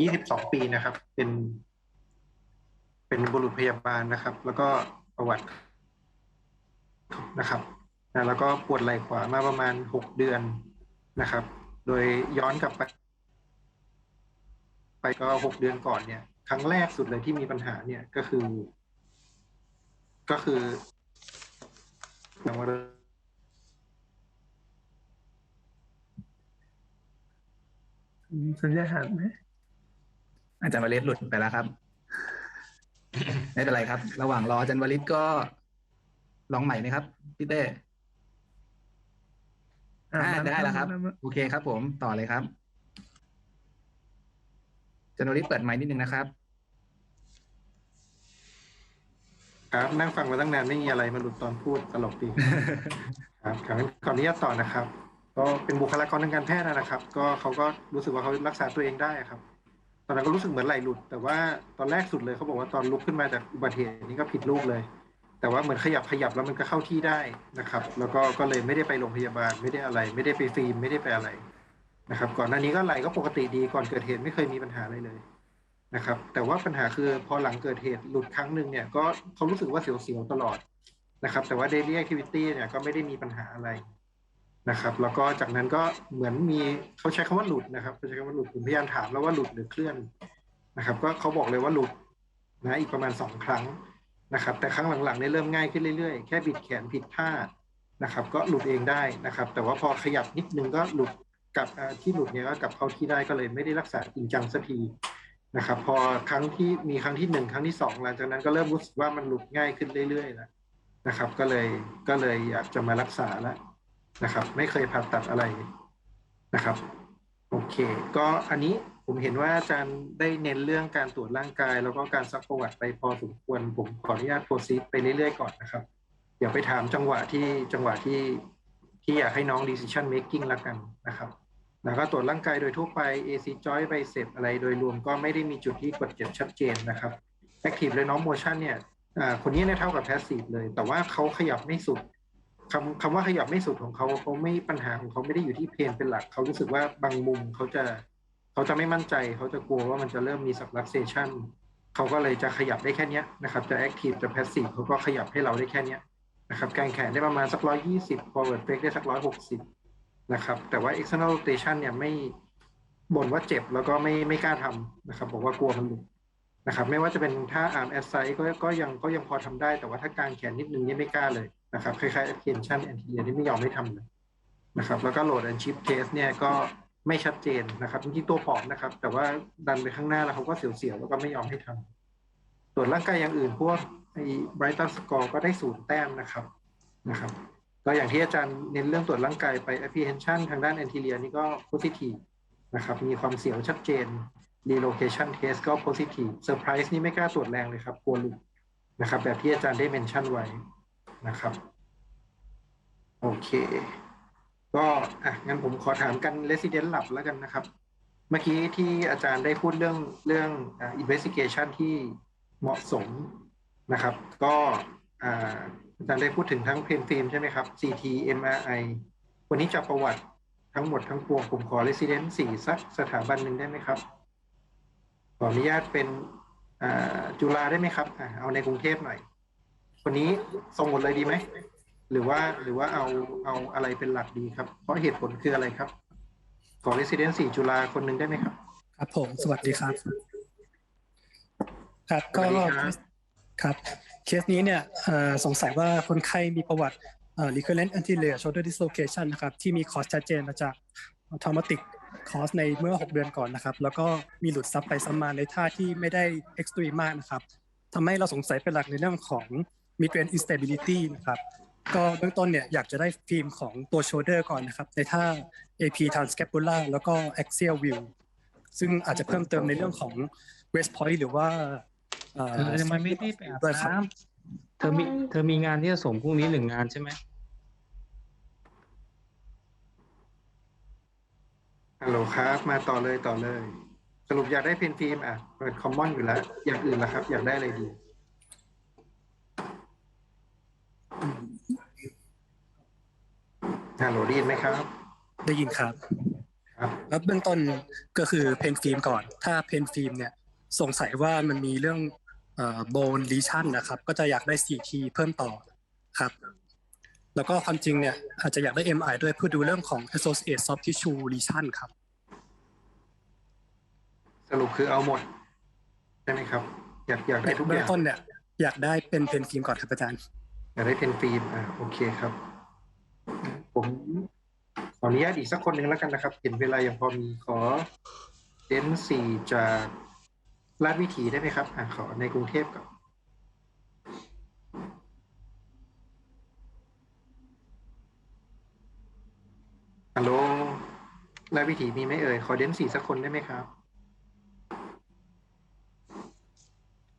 ยี่สิบสองปีนะครับ เป็น เป็นบุรุษพยาบาลนะครับ แล้วก็ประวัตินะครับนะแล้วก็ปวดไหล่ขวามาประมาณหกเดือนนะครับ โดยย้อนกลับไป ไปก็หกเดือนก่อนเนี่ย ครั้งแรกสุดเลยที่มีปัญหาเนี่ยก็คือ ก็คืออย่างว่าสัญญาหันไหม อาจารย์วลิศหลุดไปแล้วครับ ไม่เป็นไรครับ ระหว่างรออาจารย์วลิศก็ลองใหม่ไหมครับพี่เต้อ่าอ่าได้แล้วครับมาโอเคครับ ผมต่อเลยครับอาจารย์วลิศเปิดไมค์นิดนึงนะครับ ครับนั่งฟังมาตั้งนานไม่มีอะไรมาหลุดตอนพูดตลกดีครับครับขออนุญาตต่อนะครับ ก็เป็นบุคลากรทางการแพทย์นะครับ ก็เขาก็รู้สึกว่าเขารักษาตัวเองได้ครับต อนนั้นก็รู้สึกเหมือนไหลหลุด แต่ว่าตอนแรกสุดเลยเขาบอกว่าตอนลุกขึ้นมาจากอุบัติเหตุนี้ก็ผิดรูปเลย แต่ว่าเหมือนขยับขยับแล้วมันก็เข้าที่ได้นะครับ แล้วก็ก็เลยไม่ได้ไปโรงพยาบาลไม่ได้อะไร ไม่ได้ไปฟิล์มไม่ได้ไปอะไรนะครับ ก่อนหน้านี้ก็ไหลก็ปกติดีก่อนเกิดเหตุไม่เคยมีปัญหาอะไรเลยนะครับ แต่ว่าปัญหาคือพอหลังเกิดเหตุหลุดครั้งหนึ่งเนี่ยก็เขารู้สึกว่าเสียวๆตลอดนะครับ แต่ว่า daily activity เนี่ยก็ไม่ได้มีปัญหาอะไร นะครับ แล้วก็จากนั้นก็เหมือนมีเขาใช้คำว่าหลุดนะครับเขาใช้คำว่าหลุดผมพยายามถามแล้วว่าหลุดหรือเคลื่อนนะครับ ก็เขาบอกเลยว่าหลุดนะอีกประมาณสองครั้งนะครับ แต่ครั้งหลังๆเนี่ยเริ่มง่ายขึ้นเรื่อยๆ แค่บิดแขนผิดท่านะครับ ก็หลุดเองได้นะครับ แต่ว่าพอขยับนิดนึงก็หลุดกับที่หลุดเนี่ยก็กลับเข้าที่ได้ก็เลยไม่ได้รักษาจริงจังสักทีนะครับ พอครั้งที่มีครั้งที่หนึ่งครั้งที่สองหลังจากนั้นก็เริ่มรู้สึกว่ามันหลุดง่ายขึ้นเรื่อยๆแล้วนะครับ ก็เลยก็เลยอยากจะมารักษาแล้ว นะครับ ไม่เคยผ่าตัดอะไรนะครับ โอเค ก็อันนี้ผมเห็นว่าอาจารย์ได้เน้นเรื่องการตรวจร่างกาย แล้วก็การซักประวัติไปพอสมควร ผมขออนุญาตโพสต์ไปเรื่อยๆก่อนนะครับเดี๋ยวไปถามจังหวะที่จังหวะที่ที่อยากให้น้อง decision making ละกันนะครับ แล้วก็ตรวจร่างกายโดยทั่วไป AC joint bicep อะไรโดยรวมก็ไม่ได้มีจุดที่กดเจ็บชัดเจนนะครับ active เลยน้อง motion เนี่ยคนนี้เนี่ยเท่ากับ passive เลย แต่ว่าเขาขยับไม่สุด คำคำว่าขยับไม่สุดของเขาเขาไม่ปัญหาของเขาไม่ได้อยู่ที่เพนเป็นหลัก เขารู้สึกว่าบางมุมเขาจะเขาจะไม่มั่นใจ เขาจะกลัวว่ามันจะเริ่มมี subluxation เขาก็เลยจะขยับได้แค่นี้นะครับ จะ active จะ passive เขาก็ขยับให้เราได้แค่นี้นะครับการแขนได้ประมาณสักร้อยยี่สิบ forward flex ได้สักร้อยหกสิบนะครับ แต่ว่า external rotation เนี่ยไม่บ่นว่าเจ็บแล้วก็ไม่ไม่กล้าทำนะครับ บอกว่ากลัวมันหลุดนะครับ ไม่ว่าจะเป็นท่า arm a s s i d e ก็ก็ยังก็ยังพอทำได้ แต่ว่าถ้ากางแขนนิดนึงนี่ไม่กล้าเลย นะครับคล้ายๆ attention anterior ที่ไม่ยอมไม่ทำเลยนะครับ แล้วก็ load and shift test เนี่ยก็ไม่ชัดเจนนะครับจริงๆตัวผอมนะครับ แต่ว่าดันไปข้างหน้าแล้วเขาก็เสียวๆแล้วก็ไม่ยอมให้ทำส่วนร่างกายอย่างอื่นพวกไอ้ Brighton score ก็ได้ศูนย์แต้มนะครับนะครับก็อย่างที่อาจารย์เน้นเรื่องตรวจร่างกายไป apprehension ทางด้าน anterior นี่ก็ positive นะครับ มีความเสียวชัดเจน relocation test ก็ positive surprise นี่ไม่กล้าตรวจแรงเลยครับกลัวหลุดนะครับ แบบที่อาจารย์ได้เมนชั่นไว้ นะครับ โอเค ก็อะงั้นผมขอถามกัน resident หลับแล้วกันนะครับ เมื่อกี้ที่อาจารย์ได้พูดเรื่องเรื่องอ่า investigation ที่เหมาะสมนะครับ ก็อ่าอาจารย์ได้พูดถึงทั้งเพนฟิล์มใช่ไหมครับ CT MRI วันนี้จะประวัติทั้งหมดทั้งปวงผมขอ Resident สี่สักสถาบันหนึ่งได้ไหมครับ ขออนุญาตเป็นจุฬาได้ไหมครับอเอาในกรุงเทพหน่อย คนนี้ส่งหมดเลยดีไหมหรือว่าหรือว่าเอาเอาอะไรเป็นหลักดีครับ เพราะเหตุผลคืออะไรครับ ขอ Resident สี่จุฬาคนหนึ่งได้ไหมครับ ครับผมสวัสดีครับ ครับก็สวัสดีครับครับเคสนี้เนี่ยเอ่อสงสัยว่าคนไข้มีประวัติเอ่อ recurrent anterior shoulder dislocation นะครับ ที่มีคอสชัดเจนมาจาก traumatic cause ในเมื่อ 6 เดือนก่อนนะครับ แล้วก็มีหลุดซับไปซ้ำมาในท่าที่ไม่ได้ extreme มากนะครับทำให้เราสงสัยเป็นหลักในเรื่องของ mid range instability นะครับ ก็เบื้องต้นเนี่ยอยากจะได้ฟิล์มของตัว shoulder ก่อนนะครับ ในท่า AP transcapular แล้วก็ axial view ซึ่งอาจจะเพิ่มเติมในเรื่องของ west point หรือว่าเอ่อเธอทำไมไม่รีบไปอาบด้วยครับน้ำเธอมีเธอมีงานที่จะส่งพรุ่งนี้หนึ่งงานใช่ไหมฮัลโหลครับ มาต่อเลยต่อเลย สรุปอยากได้เพนฟิล์มอะเปิดคอมมอนอยู่แล้ว อย่างอื่นล่ะครับ อยากได้อะไรดี ฮัลโหลได้ยินไหมครับ ได้ยินครับคครับ แล้วเบื้องต้นก็คือเพนฟิล์มก่อน ถ้าเพนฟิล์มเนี่ยสงสัยว่ามันมีเรื่องโบนลีชันนะครับ ก็จะอยากได้ CT เพิ่มต่อครับ แล้วก็ความจริงเนี่ยอาจจะอยากได้ MI ด้วยเพื่อดูเรื่องของ associate soft tissue lesion ครับ สรุปคือเอาหมดใช่ไหมครับ อยากอยากได้ทุกอเบื้องย่างต้นเนี่ยอยากได้เป็นเพนฟิล์มก่อนครับอาจารย์อยากได้เพนฟิล์มอ่าโอเคครับ ผมขออนุญาตอีกสักคนหนึ่งแล้วกันนะครับ เห็นเวลายังพอมีขอเดนสี่จากลาดวิถีได้ไหมครับอ่าขอในกรุงเทพก่อนฮัลโหลลาดวิถีมีไหมเอ่ย ขอเดนสี่สักคนได้ไหมครับ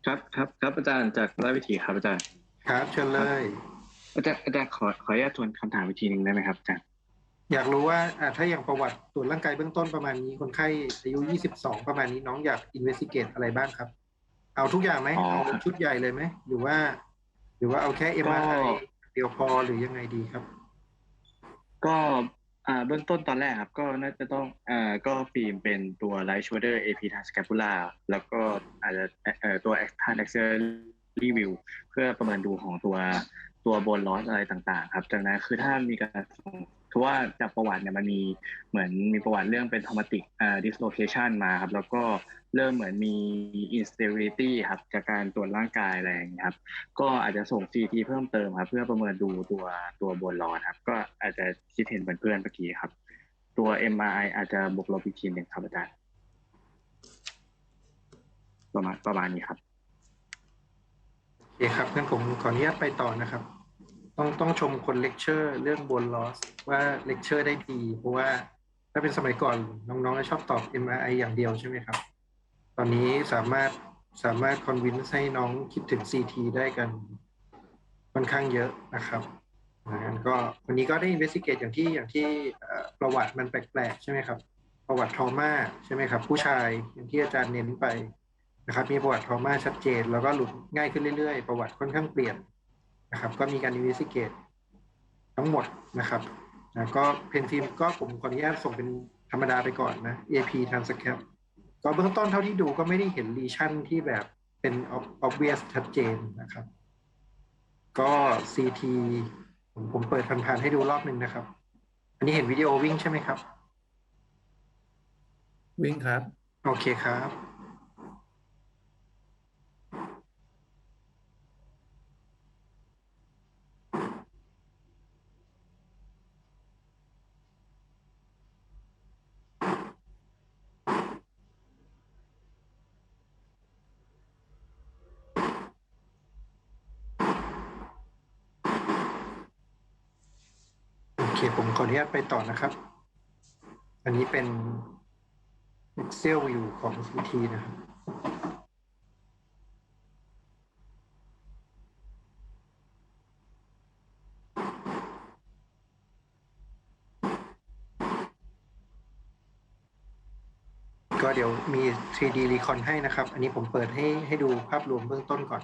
ครับครับครับอาจารย์จากราชวิถีครับอาจารย์ ครับ เชิญเลย อาจารย์อาจารย์ขอขออนุญาตทวนคำถามวิธีหนึ่งได้ไหมครับอาจารย์อยากรู้ว่าอ่าถ้าอย่างประวัติตรวจร่างกายเบื้องต้นประมาณนี้คนไข้อายุ 22 ประมาณนี้น้องอยากอินเวส i ิเกตอะไรบ้างครับ เอาทุกอย่างไหมเอาชุดใหญ่เลยไหมหรือว่า หรือว่าเอาแค่ MRI เดียวพอหรือยังไงดีครับ ก็อ่าเบื้องต้นตอนแรกครับ ก็น่าจะต้องอ่าก็ฟิล์มเป็นตัว Light Shoulder AP t r a n s c a p u l a แล้วก็อาจจะเอ่อตัว Extern Axillary View เพื่อประเมินดูของตัว ตัวบนลอสอะไรต่างๆ ครับจากนั้นคือถ้ามีการคือว่าจากประวัติเนี่ยมันมีเหมือนมีประวัติเรื่องเป็น traumatic อ่า dislocation มาครับแล้วก็เริ่มเหมือนมี instability ครับจากการตรวจร่างกายอะไรอย่างเงี้ครับ ก็อาจจะส่ง CT เพิ่มเติมครับ เพื่อประเมินดูตัวตัวบนลอนครับ ก็อาจจะคิดเห็นเหมือนเพื่อนเมื่อกี้ครับ ตัว MRI อาจจะบวกลบอีกทีหนึ่งครับอาจารย์ประมาณประมาณนี้ครับ คครับงั้นผมขออนุญาตไปต่อนะครับ ต้องต้องชมคนเลคเชอร์เรื่องบนลอสว่าเลคเชอร์ได้ดี เพราะว่าถ้าเป็นสมัยก่อนน้องๆจะชอบตอบ MRI อย่างเดียวใช่ไหมครับ ตอนนี้สามารถสามารถคอนวินให้น้องคิดถึง CT ได้กันค่อนข้างเยอะนะครับงั้นก็วันนี้ก็ได้ investigate อย่างที่อย่างที่ประวัติมันแปลกๆ ใช่ไหมครับ ประวัติทรมาใช่ไหมครับ ผู้ชายอย่างที่อาจารย์เน้นไป นะครับมีประวัติทรมาชัดเจน แล้วก็หลุดง่ายขึ้นเรื่อยๆ ประวัติค่อนข้างเปลี่ยนนะครับก็มีการอินเวส i ิเกตทั้งหมดนะครับนะก็เพนฟิล์มก็ผมขออนุญาตส่งเป็นธรรมดาไปก่อนนะ AP t r a n s c a p ก็เบื้องต้นเท่าที่ดูก็ไม่ได้เห็นรีชั่นที่แบบเป็น ob- obvious ชัดเจนนะครับ ก็ CT ผมผมเปิดผ่านๆให้ดูรอบหนึ่งนะครับ อันนี้เห็นวิดีโอวิ่งใช่ไหมครับ วิ่งครับ โอเคครับ คผมขออนุญาตไปต่อนะครับ อันนี้เป็น Excel view ของ CT นะครับก็เดี๋ยวมี 3D Recon ให้นะครับ อันนี้ผมเปิดให้ให้ดูภาพรวมเบื้องต้นก่อน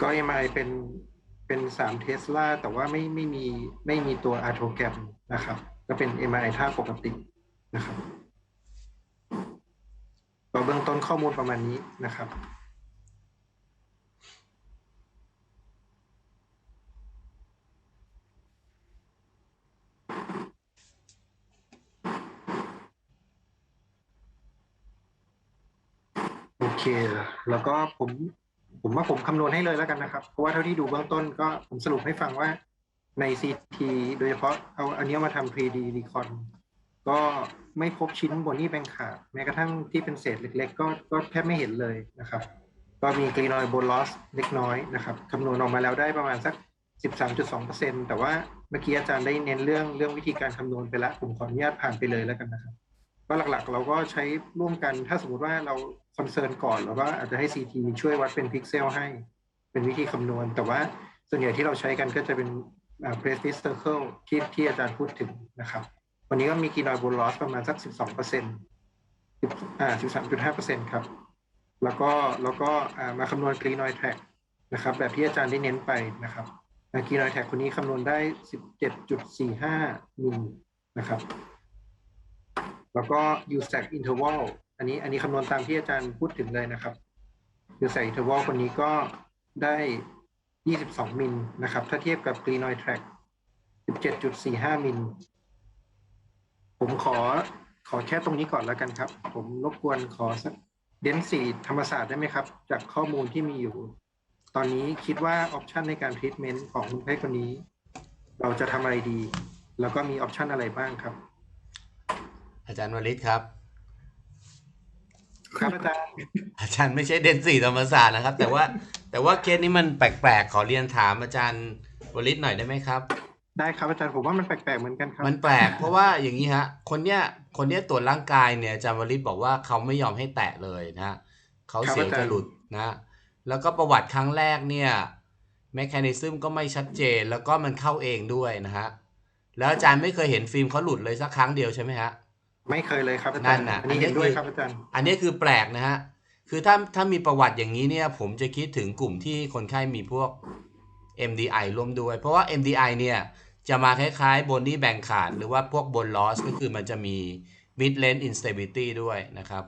ก็ MI เป็นเป็นสามเทสลาแต่ว่าไม่ไม่มีไม่มีตัวอาร์โทแกรมนะครับ ก็เป็น MI ท่าปกตินะครับก็เบื้องต้นข้อมูลประมาณนี้นะครับโอเค แล้วก็ผม ผมว่าผมคำนวณให้เลยแล้วกันนะครับ เพราะว่าเท่าที่ดูเบื้องต้นก็ผมสรุปให้ฟังว่าใน CT โดยเฉพาะเอาอันนี้มาทำ 3D Recon ก็ไม่พบชิ้นบนนี่แบงขาดแม้กระทั่งที่เป็นเศษเล็ก ๆ ก็ก็แทบไม่เห็นเลยนะครับ ก็มีกรีนอยโบลอสเล็กน้อยนะครับคำนวณออกมาแล้วได้ประมาณสัก 13.2%แต่ว่าเมื่อกี้อาจารย์ได้เน้นเรื่องเรื่องวิธีการคำนวณไปแล้วผมขออนุญาตผ่านไปเลยแล้วกันนะครับ ก็หลักๆ เราก็ใช้ร่วมกันถ้าสมมติว่าเราคอนเซิร์นก่อนเราก็อาจจะให้ CT ช่วยวัดเป็นพิกเซลให้ เป็นวิธีคำนวณ แต่ว่าส่วนใหญ่ที่เราใช้กันก็จะเป็นเพรสติสเซอร์เคิลที่ที่อาจารย์พูดถึงนะครับ วันนี้ก็มีกีนอยโบลอสประมาณสัก 12เปอร์เซ็นต์อ่า13.5เปอร์เซ็นต์ครับ แล้วก็แล้วก็อ่ามาคำนวณกีนอยแท็กนะครับ แบบที่อาจารย์ได้เน้นไปนะครับกีนอยแท็กคนนี้คำนวณได้ 17.45มิลนะครับ แล้วก็ USAC interval อันนี้อันนี้คำนวณตามที่อาจารย์พูดถึงเลยนะครับ USAC interval คนนี้ก็ได้ 22 มิลนะครับ ถ้าเทียบกับ Glenoid Track 17.45 มิล ผมขอขอแค่ตรงนี้ก่อนแล้วกันครับ ผมรบกวนขอสักเดนสีธรรมศาสตร์ได้ไหมครับ จากข้อมูลที่มีอยู่ ตอนนี้คิดว่าออปชันในการทรีทเมนต์ของคนไข้คนนี้ เราจะทำอะไรดี แล้วก็มีออปชันอะไรบ้างครับ อาจารย์วริศครับ ครับอาจารย์อาจารย์ไม่ใช่เดนสี่ธรรมศาสตร์นะครับ แต่ว่าแต่ว่าเคสนี้มันแปลกๆ ขอเรียนถามอาจารย์วริศหน่อยได้ไหมครับ ได้ครับอาจารย์ผมว่ามันแปลกๆเหมือนกันครับ มันแปลกเพราะว่าอย่างนี้ฮะ คนเนี้ยคนเนี้ยตรวจร่างกายเนี่ยอาจารย์วริศบอกว่าเขาไม่ยอมให้แตะเลยนะฮะเขาเสียวจะหลุดนะฮะแล้วก็ประวัติครั้งแรกเนี่ยแมค h นิซึมก็ไม่ชัดเจนแล้วก็มันเข้าเองด้วยนะฮะแล้วอาจารย์ไม่เคยเห็นฟิล์มเขาหลุดเลยสักครั้งเดียวใช่ไหมฮะ ไม่เคยเลยครับอานั่จารนย์น่ะอันนี้อันนี้เห็นด้วยคือครับอาจารย์ อันนี้คือแปลกนะฮะ คือถ้าถ้ามีประวัติอย่างนี้เนี่ย ผมจะคิดถึงกลุ่มที่คนไข้มีพวก MDI ร่วมด้วย เพราะว่า MDI เนี่ย จะมาคล้ายๆ bony bank ขาด หรือว่าพวก bone loss ก็คือมันจะมี mid length instability ด้วยนะครับ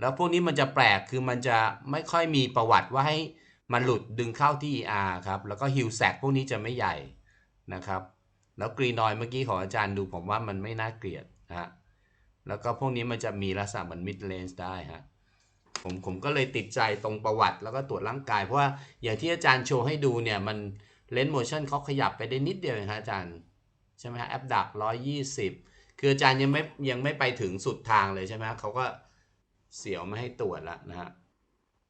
แล้วพวกนี้มันจะแปลกคือมันจะไม่ค่อยมีประวัติว่าให้มันหลุดดึงเข้าที่ ER ครับ แล้วก็ heel sac พวกนี้จะไม่ใหญ่นะครับ แล้วกรีนอยเมื่อกี้ของอาจารย์ดูผมว่ามันไม่น่าเกลียดนะฮะ แล้วก็พวกนี้มันจะมีลักษณะเหมือน mid range ได้ฮะผมผมก็เลยติดใจตรงประวัติแล้วก็ตรวจร่างกาย เพราะว่าอย่างที่อาจารย์โชว์ให้ดูเนี่ยมันเลน s ์โมชั่นเขาขยับไปได้นิดเดียวเองฮะอาจารย์ ใช่ไหมฮะแอปดักร้อยยี่สิบคืออาจารย์ยังไม่ยังไม่ไปถึงสุดทางเลยใช่ไหมฮะเขาก็เสียวไม่ให้ตรวจแล้วนะฮะ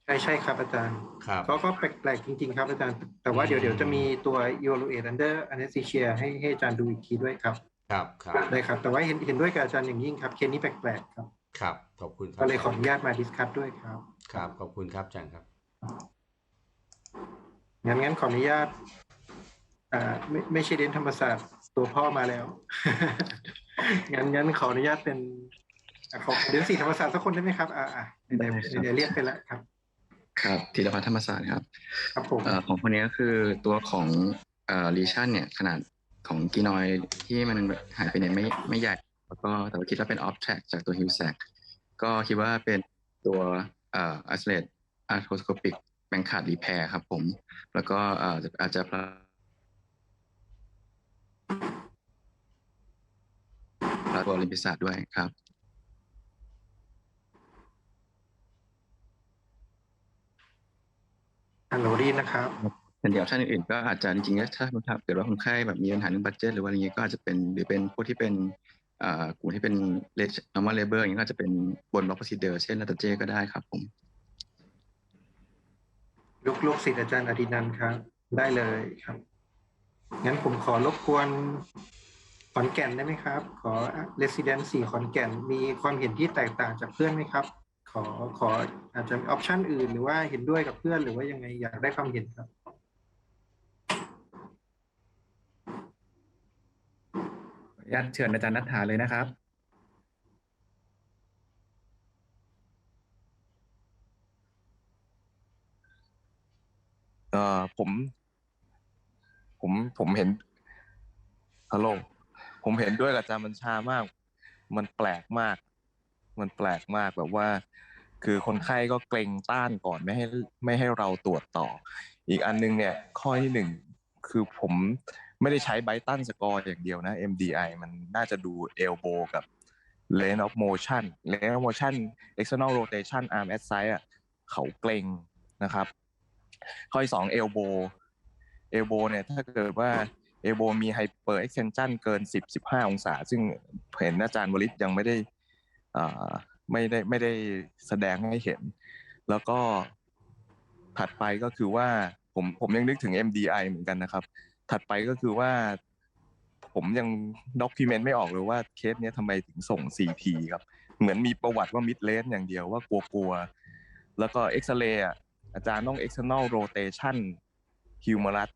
ใช่ใช่ครับอาจารย์ครับก็ก็แปลกๆจริง ๆ ครับอาจารย์ แต่ว่าเดี๋ยวอืมเดี๋ยวจะมีตัว evaluate under anesthesia ให้ให้อาจารย์ดูอีกทีด้วยครับ ครับครับได้ครับ แต่ว่าเห็นเห็นด้วยกับอาจารย์อย่างยิ่งครับ เคสนี้แปลกๆครับ ครับ ขอบคุณครัก็เลยขออนุญาตมาดิสคัตด้วยครับ ครับ ขอบคุณครับอาจารย์ครับ งั้นงั้นขออนุญาต อ่า ไม่ไม่ใช่เดนธรรมศาสตร์ตัวพ่อมาแล้ว งั้นงั้นขออนุญาตเป็นอะขอเดนสี่ธรรมศาสตร์สักคนได้ไหมครับ อ่าอ่าเดี๋ยวได้ครับเดี๋ยวเรียกไปแล้วครับครับธีรพัฒน์ธรรมศาสตร์ครับครับผมเอ่อของคนนี้ก็คือตัวของเอ่อลีชันเนี่ยขนาด ของกีนอยที่มันหายไปเนี่ยไม่ไม่ใหญ่ แล้วก็แต่ว่าคิดว่าเป็นออฟแทร็กจากตัวฮิวแซกก็คิดว่าเป็นตัวเอ่ออัสเลตอาร์โทสโคปิกแบงขาดรีแพร์ครับผม แล้วก็เอ่ออาจจะพลาพลาตัวลิมปิศาสตด้วยครับฮัลโหลดีนะครับ ส่วนเดียวท่านอื่นๆก็อาจจะจริงๆถ้าถ้าเกิดว่าคนไข้แบบมีปัญหาเรื่องบัตเจ็ตหรือว่าอะไรเงี้ยก็อาจจะเป็นหรือเป็นพวกที่เป็นกลุ่มที่เป็นเลชนอร์ม l เลเบอร์อย่างเงี้ยก็จะเป็นบนล็อกโพซิเดอร์เช่นลาตเจก็ได้ครับผมลูกลูกศิษย์อาจารย์อดินันครับ ได้เลยครับ งั้นผมขอรบกวนขอนแก่นได้ไหมครับ ขอ residency ขอนแก่นมีความเห็นที่แตกต่างจากเพื่อนไหมครับ ขอขออาจจะมีออปชันอื่น หรือว่าเห็นด้วยกับเพื่อนหรือว่ายังไงอยากได้ความเห็นครับ ขออนุ ญาตเชิญอาจารย์นัทธาเลยนะครับ เอ่อผม ผมผมเห็นฮัลโหลผมเห็นด้วยกับอาจารย์บัญชามาก มันแปลกมาก มันแปลกมากแบบว่า คือคนไข้ก็เกรงต้านก่อนไม่ให้ไม่ให้เราตรวจต่อ อีกอันนึงเนี่ย ข้อที่หนึ่งคือผม ไม่ได้ใช้ไบตันสกอร์อย่างเดียวนะ MDI มันน่าจะดู elbow กับ lane of motion lane of motion external rotation arm at side อะเขาเกรงนะครับ ข้อที่สองเอลโบเอลโบเนี่ยถ้าเกิดว่าเอลโบมีไฮเปอร์เอ็กเซนชันเกินสิบสิบห้าองศา ซึ่งเห็นอาจารย์วริศยังไม่ได้อ่าไม่ได้ไม่ได้แสดงให้เห็น แล้วก็ถัดไปก็คือว่าผมผมยังนึกถึง MDI เหมือนกันนะครับ ถัดไปก็คือว่าผมยังด็อกิเมนต์ไม่ออกเลยว่าเคสเนี้ยทำไมถึงส่ง CT ครับ เหมือนมีประวัติว่ามิดเลนอย่างเดียวว่ากลัวๆ แล้วก็เอ็กซเรย์อะอาจารย์ต้อง external rotation humerus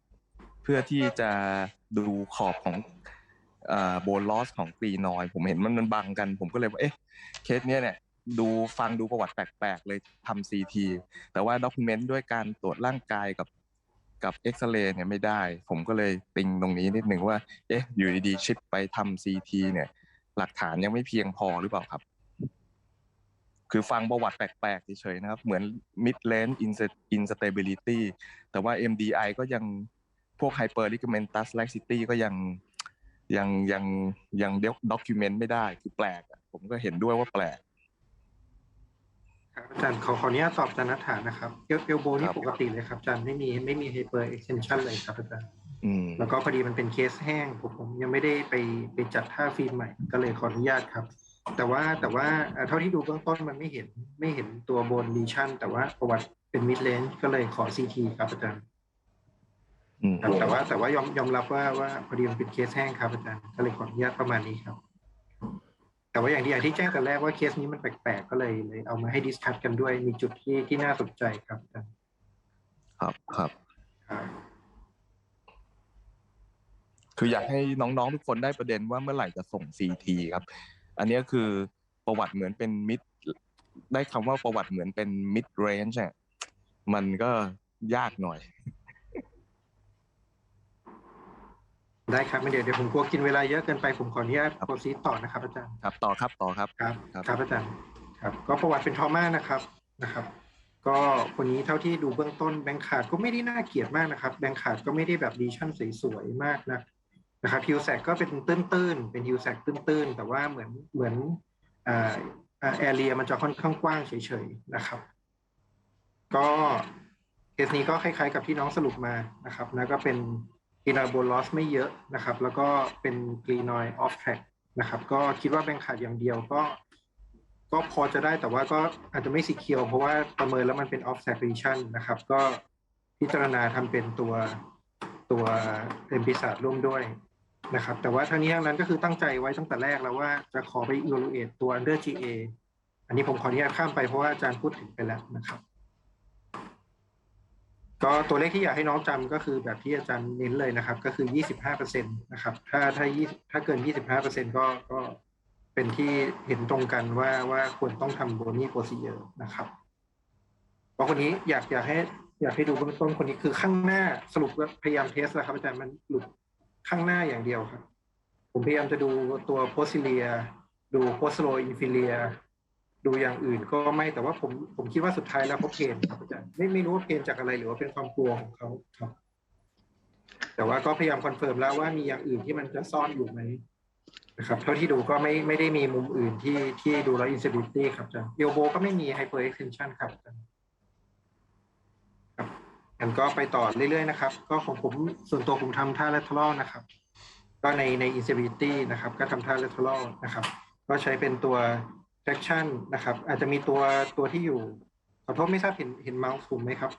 เพื่อที่จะดูขอบของโบนลอสของกรีนอย ผมเห็นมันมันบังกัน ผมก็เลยว่า เอ๊ะ เคสเนี้ยเนี่ยดูฟังดูประวัติแปลกๆ เลยทำซีทีแต่ว่าด็อกิเมนต์ด้วยการตรวจร่างกายกับ กับเอ็กซเรย์เนี่ยไม่ได้ ผมก็เลยติงตรงนี้นิดหนึ่งว่า เอ๊ะ อยู่ดีๆ ชิปไปทำซีทีเนี่ย หลักฐานยังไม่เพียงพอหรือเปล่าครับ คือฟังประวัติแปลกๆเฉยๆนะครับ เหมือน mid range instability แต่ว่า MDI ก็ยังพวก hyper ligamentous laxity ก็ยังยังยังยังด็อกิเมนต์ไม่ได้ คือแปลก ผมก็เห็นด้วยว่าแปลก ครับอาจารย์ขอขออนุญาตตอบอาจารย์นัฐานะครับเอลเอลโบนี่ครับปกติเลยครับอาจารย์ไม่มีไม่มี hyper extension เลยครับอาจารย์อืมแล้วก็พอดีมันเป็นเคสแห้งผมผมยังไม่ได้ไปไปจัดท่าฟิล์มใหม่ก็เลยขออนุญาตครับ แต่ว่าแต่ว่าเอ่อเท่าที่ดูเบื้องต้นมันไม่เห็นไม่เห็นตัวบนลีชั่น แต่ว่าประวัติเป็นมิดเลนก็เลยขอซีทีครับอาจารย์อืมครับแต่ว่าแต่ว่ายอมยอมรับว่าว่าพอดีมันเป็นเคสแห้งครับอาจารย์ก็เลยขออนุญาตประมาณนี้ครับ แต่ว่าอย่างที่อย่างที่แจ้งแต่แรกว่าเคสนี้มันแปลกๆก็เลยเลยเอามาให้ดิสคัทกันด้วยมีจุดที่ที่น่าสนใจครับอาจารย์ครับครับครับคืออยากให้น้องๆทุกคนได้ประเด็นว่าเมื่อไหร่จะส่งซีทีครับ อันนี้คือประวัติเหมือนเป็นมิดได้คำว่าประวัติเหมือนเป็นมิดเรนจ์อะมันก็ยากหน่อย ได้ครับไม่เดี๋ยวเดี๋ยวผมกลัวกินเวลาเยอะเกินไปผมขออนุญาตโปรซีต่อนะครับอาจารย์ครับต่อครับต่อครับครับครับครับอาจารย์ครับก็ประวัติเป็นทอม่านะครับนะครับ ก็คนนี้เท่าที่ดูเบื้องต้นแบงค์ขาดก็ไม่ได้น่าเกลียดมากนะครับแบงค์ขาดก็ไม่ได้แบบดีชั่นสวยๆมากนะนะครับฮิวแซกก็เป็นตื้นๆเป็นฮิวแซกตื้นๆ แต่ว่าเหมือนเหมือนอ่าแอเรียมันจะค่อนข้างกว้างเฉยๆนะครับ ก็เคสนี้ก็คล้ายๆกับที่น้องสรุปมานะครับนะก็เป็น กรีนอยโบลอสไม่เยอะนะครับ แล้วก็เป็นกรีนอยออฟแทร็กนะครับ ก็คิดว่าแบงค์ขาดอย่างเดียวก็ ก็พอจะได้แต่ว่าก็อาจจะไม่สีเคียวเพราะว่าประเมินแล้วมันเป็น offset region นนะครับ ก็พิจารณาทำเป็นตัวตัวเอ็มพิศาร่วมด้วยนะครับ แต่ว่าทั้งนี้ทั้งนั้นก็คือตั้งใจไว้ตั้งแต่แรกแล้วว่าจะขอไป evaluate ตัว under GA อันนี้ผมขออนุญาตข้ามไปเพราะว่าอาจารย์พูดถึงไปแล้วนะครับ ก็ตัวเลขที่อยากให้น้องจำก็คือแบบที่อาจารย์เน้นเลยนะครับ ก็คือ 25%นะครับถ้าถ้า20ถ้าเกิน 25%ก็ก็เป็นที่เห็นตรงกันว่าว่าควรต้องทำโบนี่โปรซีเยอร์นะครับเพราะคนนี้อยากอยากให้อยากให้ดูเบื้องต้นคนนี้คือข้างหน้าสรุปว่าพยายามเทสแล้วครับ อาจารย์มันหลุดข้างหน้าอย่างเดียวครับ ผมพยายามจะดูตัวโพซิเลีย ดูโพสโลอินฟิเลีย ดูอย่างอื่นก็ไม่แต่ว่าผมผมคิดว่าสุดท้ายแล้วเขาเพนครับอาจารย์ไม่ไม่รู้ว่าเพนจากอะไรหรือว่าเป็นความกลัวของเขาครับ แต่ว่าก็พยายามคอนเฟิร์มแล้วว่ามีอย่างอื่นที่มันจะซ่อนอยู่ไหมนะครับเท่าที่ดูก็ไม่ไม่ได้มีมุมอื่นที่ที่ดูแล้ว instability ครับอาจารย์เอลโบก็ไม่มี hyper extension ครับอาจารย์ครับงั้นก็ไปต่อเรื่อยๆนะครับ ก็ของผมส่วนตัวผมทำท่า lateral นะครับ ก็ในใน instability นะครับ ก็ทำท่า lateral นะครับ ก็ใช้เป็นตัว traction นะครับ อาจจะมีตัวตัวที่อยู่ขอโทษไม่ทราบเห็นเห็นเมาส์ผมไหมครับ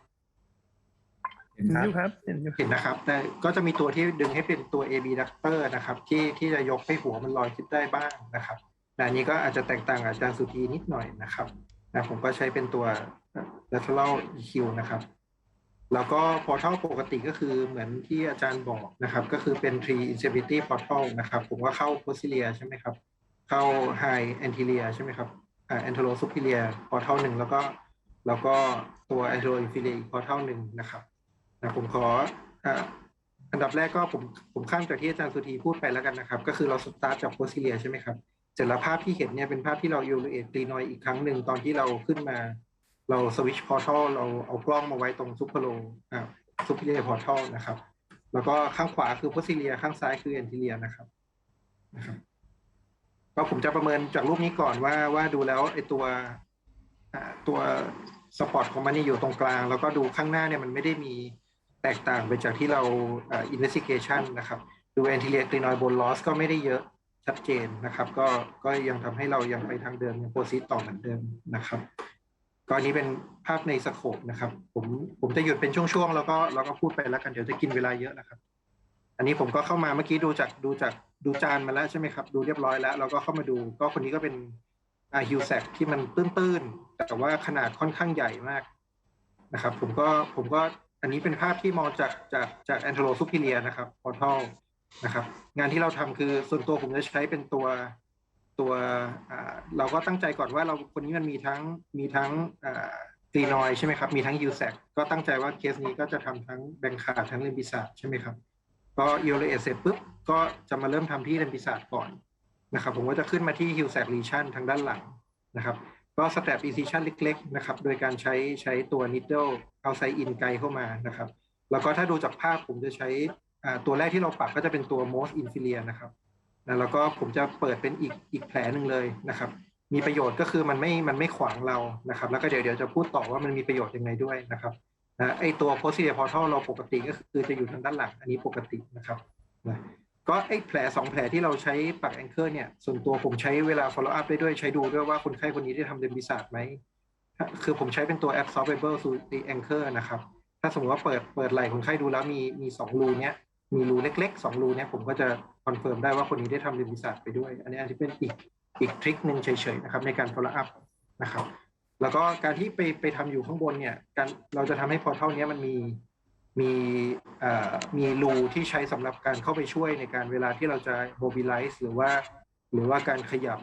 เห็นเห็นครับอยู่ครับเห็นอยู่เห็นนะครับ แต่ก็จะมีตัวที่ดึงให้เป็นตัว AB ductor นะครับ ที่ที่จะยกให้หัวมันลอยขึ้นได้บ้างนะครับแต่อันนี้ก็อาจจะแตกต่างกับอาจารย์สุธีนิดหน่อยนะครับนะผมก็ใช้เป็นตัว lateral EQ นะครับ แล้วก็ portal ปกติก็คือเหมือนที่อาจารย์บอกนะครับ ก็คือเป็น tree instability portal นะครับ ผมว่าเข้า posterior ใช่ไหมครับ เข้า high anterior ใช่ไหมครับอ่า antero superior portal หนึ่งแล้วก็แล้วก็ตัว antero inferior อีก portal หนึ่งนะครับนะผมขออ่าอันดับแรกก็ผมผมข้ามจากที่อาจารย์สุธีพูดไปแล้วกันนะครับ ก็คือเราสตาร์ทจากโพซิเลียใช่ไหมครับเสร็จแล้วภาพที่เห็นเนี่ยเป็นภาพที่เราอยูเอตรีนอยอีกครั้งหนึ่งตอนที่เราขึ้นมา เราสวิชพอร์ทัลเราเอากล้องมาไว้ตรงซุปเปอร์โลอ่าซุปเปอร์เลียพอร์ทัลนะครับ แล้วก็ข้างขวาคือโพซิเลียข้างซ้ายคือแอนติเลียนะครับนะครับ ก็ผมจะประเมินจากรูปนี้ก่อนว่าว่าดูแล้วไอ้ตัวตัวสปอร์ตของมันนี่อยู่ตรงกลาง แล้วก็ดูข้างหน้าเนี่ยมันไม่ได้มีแตกต่างไปจากที่เราอ่า investigation นะครับ ดู anterior glenoid bone loss ก็ไม่ได้เยอะชัดเจนนะครับ ก็ก็ยังทำให้เรายังไปทางเดิมยังโปรซีต่อเหมือนเดิมนะครับก็อันนี้เป็นภาพในสโคปนะครับ ผมผมจะหยุดเป็นช่วงๆ แล้วก็แล้วก็พูดไปแล้วกันเดี๋ยวจะกินเวลาเยอะนะครับ อันนี้ผมก็เข้ามาเมื่อกี้ดูจากดูจากดูจานมาแล้วใช่ไหมครับ ดูเรียบร้อยแล้วเราก็เข้ามาดูก็คนนี้ก็เป็นอาฮิวแซกที่มันตื้นๆ แต่ว่าขนาดค่อนข้างใหญ่มากนะครับ ผมก็ผมก็อันนี้เป็นภาพที่มองจากจากจากแอนโทโลซูพิเลียนะครับพอทัลนะครับงานที่เราทำคือส่วนตัวผมจะใช้เป็นตัวตัวเราก็ตั้งใจก่อนว่าเราคนนี้มันมีทั้งมีทั้งกรีนอยใช่ไหมครับ มีทั้งยูแซกก็ตั้งใจว่าเคสนี้ก็จะทำทั้งแบงคาทั้งเลมบิซาใช่ไหมครับ ก็อิโอเลเสร็จปุ๊บก็จะมาเริ่มทำที่เลมบิซาก่อนนะครับผมก็จะขึ้นมาที่ฮิวแซกลีชันทางด้านหลังนะครับก็สเต็ป incision เล็กๆนะครับโดยการใช้ใช้ตัว needle เอาไซอินไกลเข้ามานะครับแล้วก็ถ้าดูจากภาพผมจะใช้ตัวแรกที่เราปรับก็จะเป็นตัว most inferior นะครับนะแล้วก็ผมจะเปิดเป็นอีกอีกแผลหนึ่งเลยนะครับ มีประโยชน์ก็คือมันไม่มันไม่ขวางเรานะครับ แล้วก็เดี๋ยวเดี๋ยวจะพูดต่อว่ามันมีประโยชน์ยังไงด้วยนะครับ นะไอตัว posterior portal เราปกติก็คือจะอยู่ทางด้านหลังอันนี้ปกตินะครับนะก็ไอแผลสองแผลที่เราใช้ปักแองเกอร์เนี่ยส่วนตัวผมใช้เวลา follow up ได้ด้วยใช้ดูด้วยว่าคนไข้คนนี้ได้ทำเดนบิสาดไหมคือผมใช้เป็นตัว absorbable s u t i anchor นะครับ ถ้าสมมติว่าเปิดเปิดไหล่คนไข้ดูแล้วมีมีสองรูเนี้ยมีรูเล็กๆสองรูเนี้ยผมก็จะคอนเฟิร์มได้ว่าคนนี้ได้ทำเดนบิสาดไปด้วย อันนี้อันที่เป็นอีกอีกทริคหนึ่งเฉยๆนะครับในการ follow up นะครับ แล้วก็การที่ไปไปทำอยู่ข้างบนเนี่ยการเราจะทำให้พอเท่านี้มันมีมีเอ่อมีรูที่ใช้สำหรับการเข้าไปช่วยในการเวลาที่เราจะ mobilize หรือว่า หรือว่าการขยับ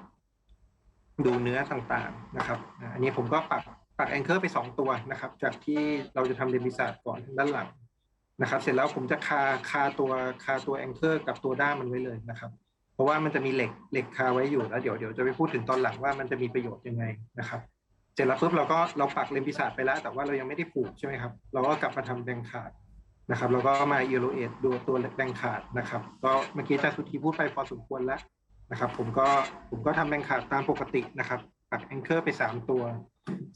ดูเนื้อต่างๆนะครับอันนี้ผมก็ปักปักแองเกอร์ไปสองตัวนะครับ จากที่เราจะทำเดมิซาดก่อนทางด้านหลังนะครับ เสร็จแล้วผมจะคาคาตัวคาตัวแองเกอร์กับตัวด้ามมันไว้เลยนะครับ เพราะว่ามันจะมีเหล็กเหล็กคาไว้อยู่แล้วเดี๋ยวเดี๋ยวจะไปพูดถึงตอนหลังว่ามันจะมีประโยชน์ยังไงนะครับ เสร็จแล้วปุ๊บเราก็เราปักเลมปิศาจไปแล้ว แต่ว่าเรายังไม่ได้ผูกใช่ไหมครับเราก็กลับมาทำแบงขาดนะครับแล้วก็มาเอโรเอทดูตัวแบงขาดนะครับก็เมื่อกี้อาจารย์สุธีพูดไปพอสมควรแล้วนะครับผมก็ผมก็ทำแบงขาดตามปกตินะครับปักแองเกอร์ไปสามตัว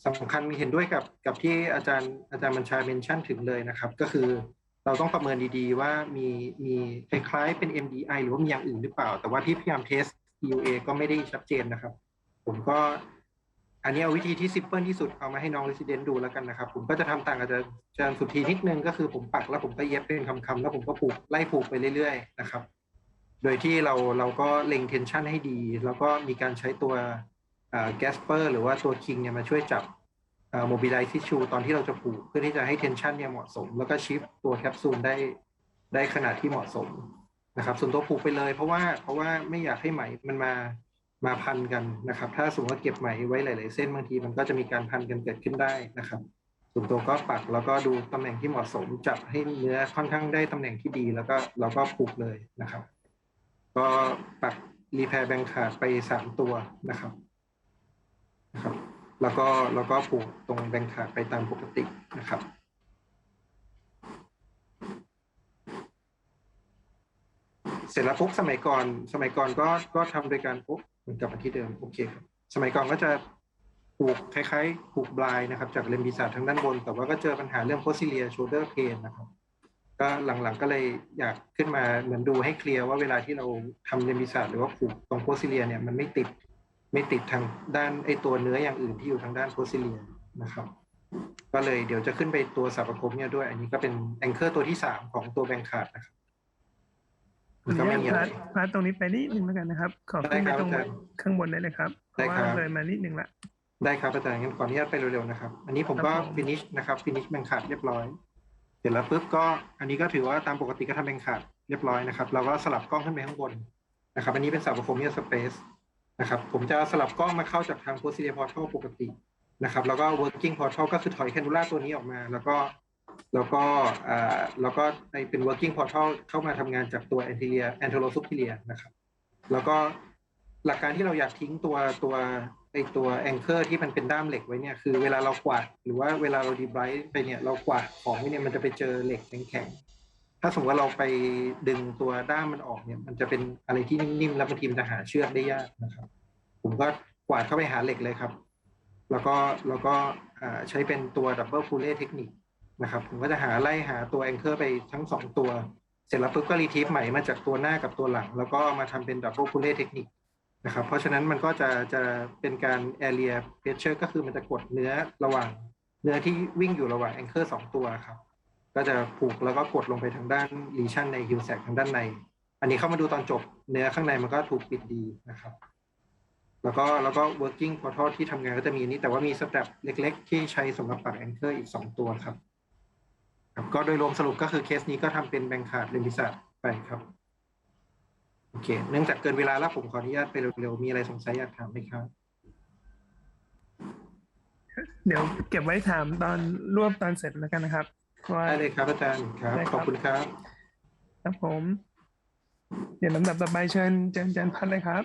สำคัญมีเห็นด้วยกับกับที่อาจารย์อาจารย์บัญชาเมนชั่นถึงเลยนะครับ ก็คือเราต้องประเมินดีๆ ว่ามีมีคล้ายๆเป็น MDI หรือว่ามีอย่างอื่นหรือเปล่า แต่ว่าที่พยายามเทส EUA ก็ไม่ได้ชัดเจนนะครับ ผมก็ อันนี้เอาวิธีที่ซิมเพิลที่สุดเอามาให้น้อง resident ดูแล้วกันนะครับ ผมก็จะทำต่างกับอาจารย์สุธีนิดนึงก็คือผมปักแล้วผมก็เย็บเป็นคำๆแล้วผมก็ผูกไล่ผูกไปเรื่อยๆนะครับ โดยที่เราเราก็เล็งเทนชันให้ดี แล้วก็มีการใช้ตัวแกสเปอร์หรือว่าตัวคิงเนี่ยมาช่วยจับโมบิลไลทิชชูตอนที่เราจะผูกเพื่อที่จะให้เทนชันเนี่ยเหมาะสม แล้วก็ชิฟตัวแคปซูลได้ได้ขนาดที่เหมาะสมนะครับ ส่วนตัวผูกไปเลยเพราะว่าเพราะว่าไม่อยากให้ไหมมันมา มาพันกันนะครับ ถ้าสมมติว่าเก็บไหมไว้หลาย ๆ เส้นบางทีมันก็จะมีการพันกันเกิดขึ้นได้นะครับ ส่วนตัวก็ปักแล้วก็ดูตำแหน่งที่เหมาะสมจับให้เนื้อค่อนข้างได้ตำแหน่งที่ดีแล้วก็เราก็ผูกเลยนะครับ ก็ปักรีแพร์แบงขาดไปสามตัวนะครับนะครับ แล้วก็แล้วก็ผูกตรงแบงขาดไปตามปกตินะครับ เสร็จแล้วปุ๊บสมัยก่อน สมัยก่อนก็ก็ทำโดยการปุ๊บเหมันกับที่เดิมโอเคครับสมัยก่อนก็จะผูกคล้ายๆผูกบลายนะครับ จากเลมบิซาทางด้านบน แต่ว่าก็เจอปัญหาเรื่องโพซิเลียโชเดอร์เพนนะครับ ก็หลังๆก็เลยอยากขึ้นมาเหมือนดูให้เคลียร์ว่าเวลาที่เราทำเลมบิซาหรือว่าผูกตรงโพซิเลียเนี่ยมันไม่ติดไม่ติดทางด้านไอตัวเนื้ออย่างอื่นที่อยู่ทางด้านโพซิเลียนะครับก็เลยเดี๋ยวจะขึ้นไปตัวสับประคบเนี่ยด้วย อันนี้ก็เป็นแองเกอร์ตัวที่สามของตัวแบงขาดนะครับ ขออนุญาตพาร์ทพาร์ทตรงนี้ไปนิดนึงแล้วกันนะครับ ขอขึ้นไปตรงข้างบนได้เลยครับเพราะว่าเลยมานิดนึงละได้ครับอาจารย์งั้นขออนุญาตไปเร็วๆนะครับ อันนี้ผมก็ครับผมฟินิชนะครับฟินิชแบงขาดเรียบร้อย เสร็จแล้วปุ๊บก็อันนี้ก็ถือว่าตามปกติก็ทำแบงขาดเรียบร้อยนะครับ เราก็สลับกล้องขึ้นไปข้างบนนะครับ อันนี้เป็นสับโฟมิ a สเปซนะครับ ผมจะสลับกล้องมาเข้าจากทาง posterior portal ปกตินะครับ แล้วก็ working portal ก็คือถอยแคนูล่าตัวนี้ออกมา แล้วก็ แล้วก็แล้วก็ไปเป็น working portal เข้ามาทำงานจากตัว anterior anterosuperior นะครับ แล้วก็หลักการที่เราอยากทิ้งตัวตัวไอตัวแองเกอร์ที่มันเป็นด้ามเหล็กไว้เนี่ยคือเวลาเรากวาดหรือว่าเวลาเราดีไบรท์ไปเนี่ยเรากวาดของไว้เนี่ยมันจะไปเจอเหล็กแข็งๆถ้าสมมติว่าเราไปดึงตัวด้ามมันออกเนี่ย มันจะเป็นอะไรที่นิ่มๆแล้วบางทีมันจะหาเชือกได้ยากนะครับ ผมก็กวาดเข้าไปหาเหล็กเลยครับ แล้วก็แล้วก็ใช้เป็นตัวดับเบิลฟูเล่เทคนิค นะครับผมก็จะหาไล่หาตัวแองเกอร์ไปทั้งสองตัว เสร็จแล้วปุ๊บก็รีทีฟใหม่มาจากตัวหน้ากับตัวหลัง แล้วก็มาทำเป็นดับเบิลฟูลเล่เทคนิคนะครับเพราะฉะนั้นมันก็จะจะเป็นการ area pressure ก็คือมันจะกดเนื้อระหว่าง เนื้อที่วิ่งอยู่ระหว่างแองเกอร์สองตัวครับ ก็จะผูกแล้วก็กดลงไปทางด้านลีชันในฮิวแซกทางด้านใน อันนี้เข้ามาดูตอนจบเนื้อข้างในมันก็ถูกปิดดีนะครับ แล้วก็แล้วก็ working portal ที่ทำงานก็จะมีอันนี้แต่ว่ามีสเต็ปเล็ก ๆ ที่ใช้สำหรับปักแองเกอร์อีกสองตัวครับ ครับก็โดยรวมสรุปก็คือเคสนี้ก็ทำเป็นแบงขาดเลมิสัตไปครับ โอเค เนื่องจากเกินเวลาแล้วผมขออนุญาตไปเร็วๆ มีอะไรสงสัยอยากถามไหมครับ เดี๋ยวเก็บไว้ถามตอนรวบตอนเสร็จแล้วกันนะครับเพราะว่าได้เลยครับอาจารย์ครับได้ครับ ขอบคุณครับ ครับผม เดี๋ยวลำดับต่อไปเชิญเชิญอาจารย์พัดเลยครับ